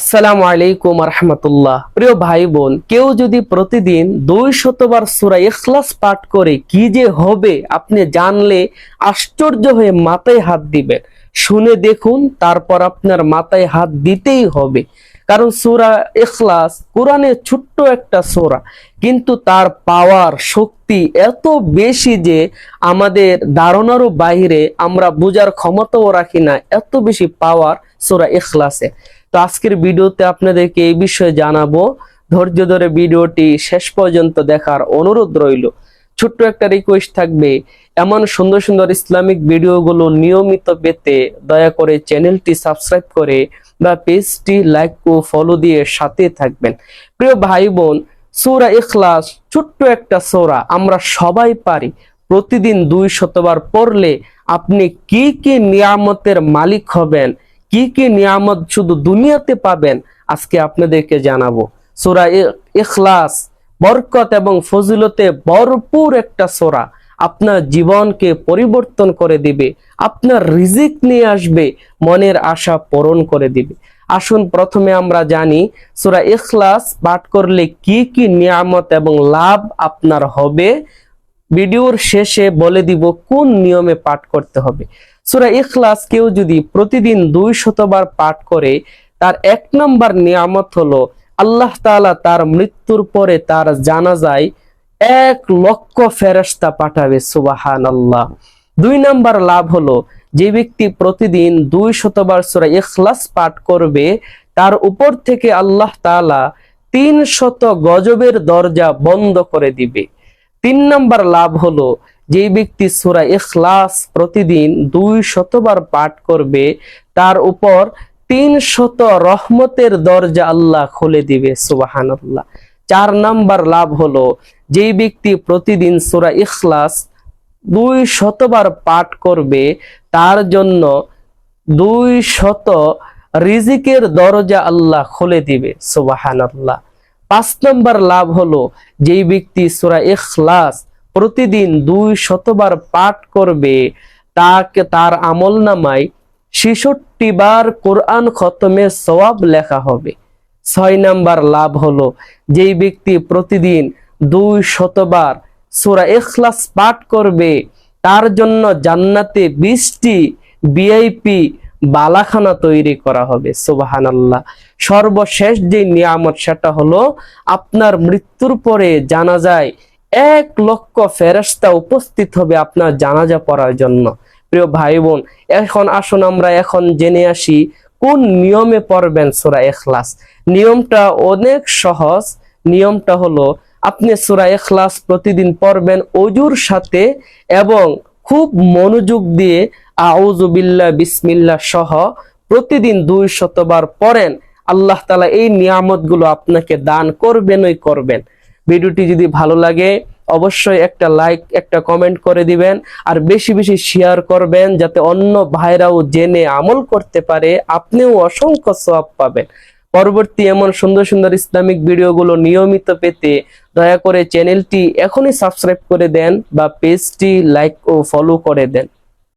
আসসালামু আলাইকুম রহমতুল্লাহ প্রিয় ভাই বোন, কেউ যদি প্রতিদিন দুই শতবার সুরা ইখলাস পাঠ করে কি যে হবে, আপনি জানলে আশ্চর্য হয়ে মাথায় হাত দিবেন। শুনে দেখুন, তারপর আপনার মাথায় হাত দিতেই হবে। কারণ সুরা ইখলাস কোরআনে ছোট্ট একটা সোরা, কিন্তু তার পাওয়ার শক্তি এত বেশি যে আমাদের ধারণারও বাইরে আমরা বোঝার ক্ষমতাও রাখি না, এত বেশি পাওয়ার সুরা ইখলাসে। তো আজকের ভিডিওতে আপনাদেরকে এই বিষয়ে জানাব, ধৈর্য ধরে ভিডিওটি শেষ পর্যন্ত দেখার অনুরোধ রইল। ছোট্ট একটা রিকোয়েস্ট থাকবে, এমন সুন্দর সুন্দর ইসলামিক ভিডিওগুলো নিয়মিত পেতে দয়া করে চ্যানেলটি সাবস্ক্রাইব করে বা পেজটি লাইক ও ফলো দিয়ে সাথে থাকবেন। প্রিয় ভাই বোন সূরা ইখলাস ছোট্ট একটা সূরা, আমরা সবাই পারি। প্রতিদিন দুই শতবার পড়লে আপনি কি কি নিয়ামতের মালিক হবেন কি কি নিয়ামত শুধু দুনিয়াতে পাবেন, আজকে আপনাদেরকে জানাব। সোরা ইখলাস, বরকত এবং ফজিলতে ভরপুর একটা সোরা। আপনার জীবনকে পরিবর্তন করে দিবে, আপনার রিজিক নিয়ে আসবে, মনের আশা পূরণ করে দিবে। আসুন প্রথমে আমরা জানি, সূরা ইখলাস পাঠ করলে কি কি নিয়ামত এবং লাভ আপনার হবে। ভিডিওর শেষে বলে দিব কোন নিয়মে পাঠ করতে হবে। সূরা ইখলাস কেউ যদি প্রতিদিন দুই শতবার পাঠ করে, তার এক নম্বর নিয়ামত হলো, আল্লাহ তাআলা তার মৃত্যুর পরে তার জানাজায় এক লক্ষ ফেরস্তা পাঠাবে সুবাহান আল্লাহ দুই নাম্বার লাভ হলো, যে ব্যক্তি প্রতিদিন দুই শতবার সূরা ইখলাস পাঠ করবে, তার উপর থেকে আল্লাহ তাআলা তিন শত গজবের দরজা বন্ধ করে দিবে। তিন নাম্বার লাভ হলো যে ব্যক্তি সূরা ইখলাস প্রতিদিন দুই শতবার পাঠ করবে, তার উপর তিন শত রহমতের দরজা আল্লাহ খুলে দিবে, সুবাহানাল্লাহ। চার নাম্বার লাভ হলো, যেই ব্যক্তি প্রতিদিন সূরা ইখলাস দুই শতবার পাঠ করবে, তার জন্য দুই শত রিজিকের দরজা আল্লাহ খুলে দিবে, সুবাহানাল্লাহ। পাঁচ নম্বর লাভ হলো, যেই ব্যক্তি সূরা ইখলাস প্রতিদিন দুই শতবার পাঠ করবে তাকে তার আমল নামায় ছেষট্টি বার কোরআন খতমের সওয়াব লেখা হবে। ছয় নাম্বার লাভ হলো যেই ব্যক্তি প্রতিদিন দুই শতবার সূরা ইখলাস পাঠ করবে, তার জন্য জান্নাতে বিশটি ভিআইপি বালাখানা তৈরি করা হবে। সুবাহান আল্লাহ সর্বশেষ যে নিয়ামত, সেটা হলো আপনার মৃত্যুর পরে জানা যায় এক লক্ষ ফেরস্তা উপস্থিত হবে আপনার জানাজা পড়ার জন্য। প্রিয় ভাই বোন এখন আসুন আমরা এখন জেনে আসি কোন নিয়মে পড়বেন সূরা এখলাস নিয়মটা অনেক সহজ। নিয়মটা হলো, আপনি সূরা এখলাস প্রতিদিন পড়বেন অজুর সাথে এবং খুব মনোযোগ দিয়ে আউযু বিল্লাহ, বিসমিল্লাহ সহ প্রতিদিন দুই শতবার পড়েন। আল্লাহ তালা এই নিয়ামতগুলো আপনাকে দান করবেনই করবেন। ভিডিওটি যদি ভালো লাগে, অবশ্যই একটা লাইক একটা কমেন্ট করে দিবেন, আর বেশি বেশি শেয়ার করবেন, যাতে অন্য ভাইরাও জেনে আমল করতে পারে, আপনিও অসংখ্য সওয়াব পাবেন। পরবর্তী এমন সুন্দর সুন্দর ইসলামিক ভিডিওগুলো নিয়মিত পেতে দয়া করে চ্যানেলটি এখনই সাবস্ক্রাইব করে দেন বা পেজটি লাইক ও ফলো করে দেন।